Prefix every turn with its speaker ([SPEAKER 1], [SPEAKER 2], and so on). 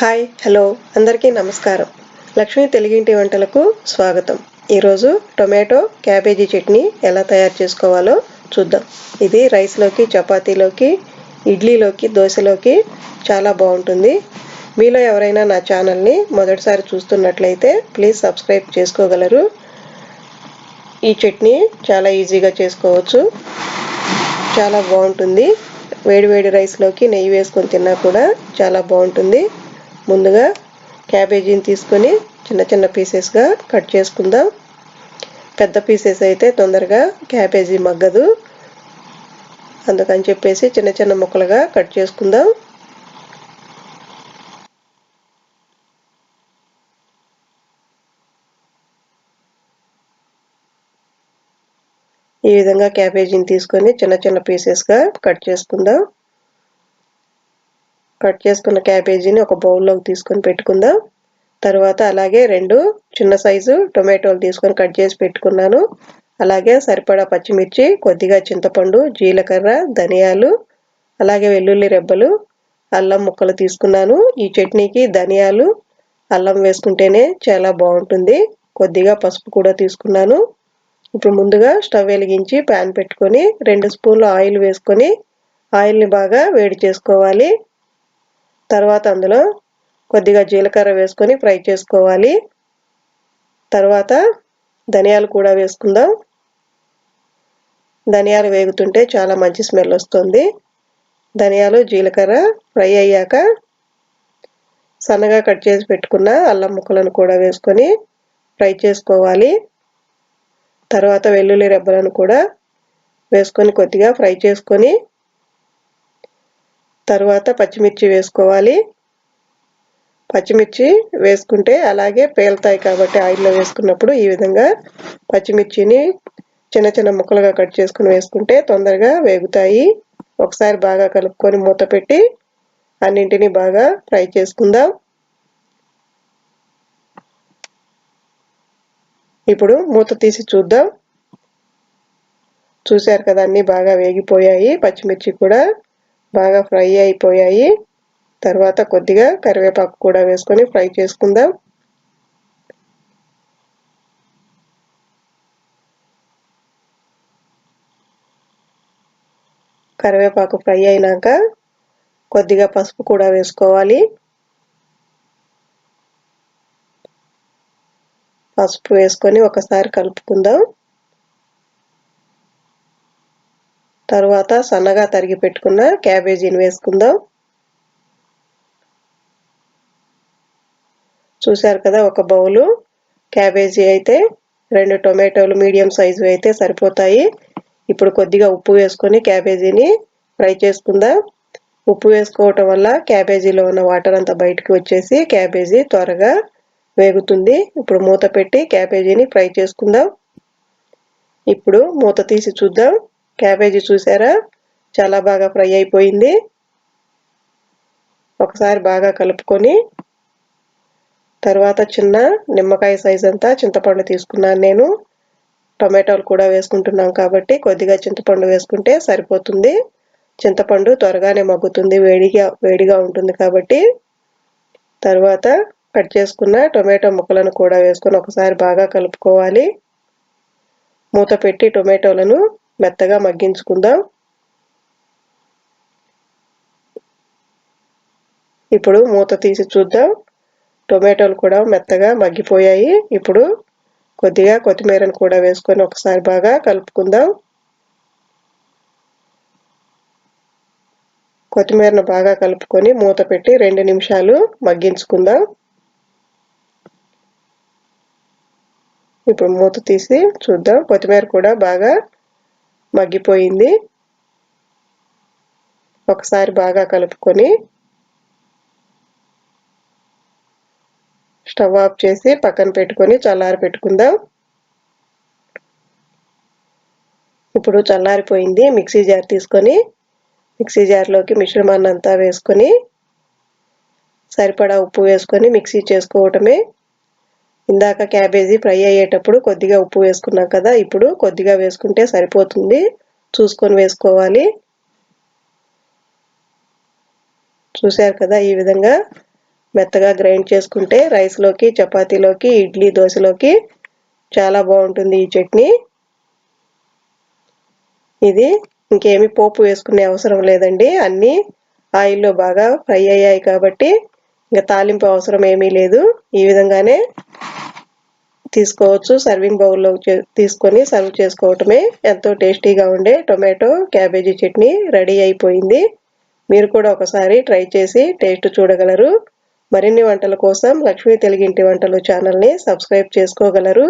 [SPEAKER 1] Hi hello అందరికీ నమస్కారం. లక్ష్మి తెలుగింటి వంటలకు స్వాగతం. ఈరోజు టొమాటో క్యాబేజీ చట్నీ ఎలా తయారు చేసుకోవాలో చూద్దాం. ఇది రైస్లోకి చపాతీలోకి ఇడ్లీలోకి దోశలోకి చాలా బాగుంటుంది. మీలో ఎవరైనా నా ఛానల్ని మొదటిసారి చూస్తున్నట్లయితే ప్లీజ్ సబ్స్క్రైబ్ చేసుకోగలరు. ఈ చట్నీ చాలా ఈజీగా చేసుకోవచ్చు. చాలా బాగుంటుంది. వేడివేడి రైస్లోకి నెయ్యి వేసుకొని తిన్నా కూడా చాలా బాగుంటుంది. ముందుగా క్యాబేజీని తీసుకొని చిన్న చిన్న పీసెస్గా కట్ చేసుకుందాం. పెద్ద పీసెస్ అయితే తొందరగా క్యాబేజీ మగ్గదు. అందుకని చెప్పేసి చిన్న చిన్న ముక్కలుగా కట్ చేసుకుందాం. ఈ విధంగా క్యాబేజీని తీసుకొని చిన్న చిన్న పీసెస్గా కట్ చేసుకుందాం. కట్ చేసుకున్న క్యాబేజీని ఒక బౌల్లోకి తీసుకొని పెట్టుకుందాం. తర్వాత అలాగే రెండు చిన్న సైజు టొమాటోలు తీసుకొని కట్ చేసి పెట్టుకున్నాను. అలాగే సరిపడా పచ్చిమిర్చి కొద్దిగా చింతపండు జీలకర్ర ధనియాలు అలాగే వెల్లుల్లి రెబ్బలు అల్లం ముక్కలు తీసుకున్నాను. ఈ చట్నీకి ధనియాలు అల్లం వేసుకుంటేనే చాలా బాగుంటుంది. కొద్దిగా పసుపు కూడా తీసుకున్నాను. ఇప్పుడు ముందుగా స్టవ్ వెలిగించి ప్యాన్ పెట్టుకొని రెండు స్పూన్లు ఆయిల్ వేసుకొని ఆయిల్ని బాగా వేడి చేసుకోవాలి. తర్వాత అందులో కొద్దిగా జీలకర్ర వేసుకొని ఫ్రై చేసుకోవాలి. తర్వాత ధనియాలు కూడా వేసుకుందాం. ధనియాలు వేగుతుంటే చాలా మంచి స్మెల్ వస్తుంది. ధనియాలు జీలకర్ర ఫ్రై అయ్యాక సన్నగా కట్ చేసి పెట్టుకున్న అల్లం ముక్కలను కూడా వేసుకొని ఫ్రై చేసుకోవాలి. తర్వాత వెల్లుల్లి రెబ్బలను కూడా వేసుకొని కొద్దిగా ఫ్రై చేసుకొని తర్వాత పచ్చిమిర్చి వేసుకోవాలి. పచ్చిమిర్చి వేసుకుంటే అలాగే పేలుతాయి కాబట్టి ఆయిల్లో వేసుకున్నప్పుడు ఈ విధంగా పచ్చిమిర్చిని చిన్న చిన్న ముక్కలుగా కట్ చేసుకుని వేసుకుంటే తొందరగా వేగుతాయి. ఒకసారి బాగా కలుపుకొని మూత పెట్టి అన్నింటినీ బాగా ఫ్రై చేసుకుందాం. ఇప్పుడు మూత తీసి చూద్దాం. చూశారు కదా అన్నీ బాగా వేగిపోయాయి. పచ్చిమిర్చి కూడా బాగా ఫ్రై అయిపోయాయి. తర్వాత కొద్దిగా కరివేపాకు కూడా వేసుకొని ఫ్రై చేసుకుందాం. కరివేపాకు ఫ్రై అయినాక కొద్దిగా పసుపు కూడా వేసుకోవాలి. పసుపు వేసుకొని ఒకసారి కలుపుకుందాం. తర్వాత సన్నగా తరిగి పెట్టుకున్న క్యాబేజీని వేసుకుందాం. చూశారు కదా ఒక బౌలు. క్యాబేజీ అయితే రెండు టొమాటోలు మీడియం సైజు అయితే సరిపోతాయి. ఇప్పుడు కొద్దిగా ఉప్పు వేసుకొని క్యాబేజీని ఫ్రై చేసుకుందాం. ఉప్పు వేసుకోవటం వల్ల క్యాబేజీలో ఉన్న వాటర్ అంతా బయటకు వచ్చేసి క్యాబేజీ త్వరగా వేగుతుంది. ఇప్పుడు మూత పెట్టి క్యాబేజీని ఫ్రై చేసుకుందాం. ఇప్పుడు మూత తీసి చూద్దాం. క్యాబేజీ చూసారా? చాలా బాగా ఫ్రై అయిపోయింది. ఒకసారి బాగా కలుపుకొని తర్వాత చిన్న నిమ్మకాయ సైజ్ అంతా చింతపండు తీసుకున్నాను నేను. టొమాటోలు కూడా వేసుకుంటున్నాం కాబట్టి కొద్దిగా చింతపండు వేసుకుంటే సరిపోతుంది. చింతపండు త్వరగానే మగ్గుతుంది వేడిగా వేడిగా ఉంటుంది కాబట్టి. తర్వాత కట్ చేసుకున్న టొమాటో ముక్కలను కూడా వేసుకొని ఒకసారి బాగా కలుపుకోవాలి. మూత పెట్టి టొమాటోలను మెత్తగా మగ్గించుకుందాం. ఇప్పుడు మూత తీసి చూద్దాం. టొమాటోలు కూడా మెత్తగా మగ్గిపోయాయి. ఇప్పుడు కొద్దిగా కొత్తిమీరను కూడా వేసుకొని ఒకసారి బాగా కలుపుకుందాం. కొత్తిమీరను బాగా కలుపుకొని మూత పెట్టి రెండు నిమిషాలు మగ్గించుకుందాం. ఇప్పుడు మూత తీసి చూద్దాం. కొత్తిమీర కూడా బాగా మగ్గిపోయింది. ఒకసారి బాగా కలుపుకొని స్టవ్ ఆఫ్ చేసి పక్కన పెట్టుకొని చల్లారి పెట్టుకుందాం. ఇప్పుడు చల్లారిపోయింది. మిక్సీ జార్ తీసుకొని మిక్సీ జార్లోకి మిశ్రమాన్ని అంతా వేసుకొని సరిపడా ఉప్పు వేసుకొని మిక్సీ చేసుకోవటమే ఇందాక క్యాబేజీ ఫ్రై అయ్యేటప్పుడు కొద్దిగా ఉప్పు వేసుకున్నాం కదా ఇప్పుడు కొద్దిగా వేసుకుంటే సరిపోతుంది. చూసుకొని వేసుకోవాలి. చూశారు కదా ఈ విధంగా మెత్తగా గ్రైండ్ చేసుకుంటే రైస్లోకి చపాతీలోకి ఇడ్లీ దోశలోకి చాలా బాగుంటుంది ఈ చట్నీ. ఇది ఇంకేమి పోపు వేసుకునే అవసరం లేదండి. అన్నీ ఆయిల్లో బాగా ఫ్రై అయ్యాయి కాబట్టి ఇంకా తాలింపు అవసరం ఏమీ లేదు. ఈ విధంగానే తీసుకోవచ్చు. సర్వింగ్ బౌల్లో తీసుకొని సర్వ్ చేసుకోవటమే ఎంతో టేస్టీగా ఉండే టొమాటో క్యాబేజీ చట్నీ రెడీ అయిపోయింది. మీరు కూడా ఒకసారి ట్రై చేసి టేస్ట్ చూడగలరు. మరిన్ని వంటల కోసం లక్ష్మీ తెలుగింటి వంటలు ఛానల్ని సబ్స్క్రైబ్ చేసుకోగలరు.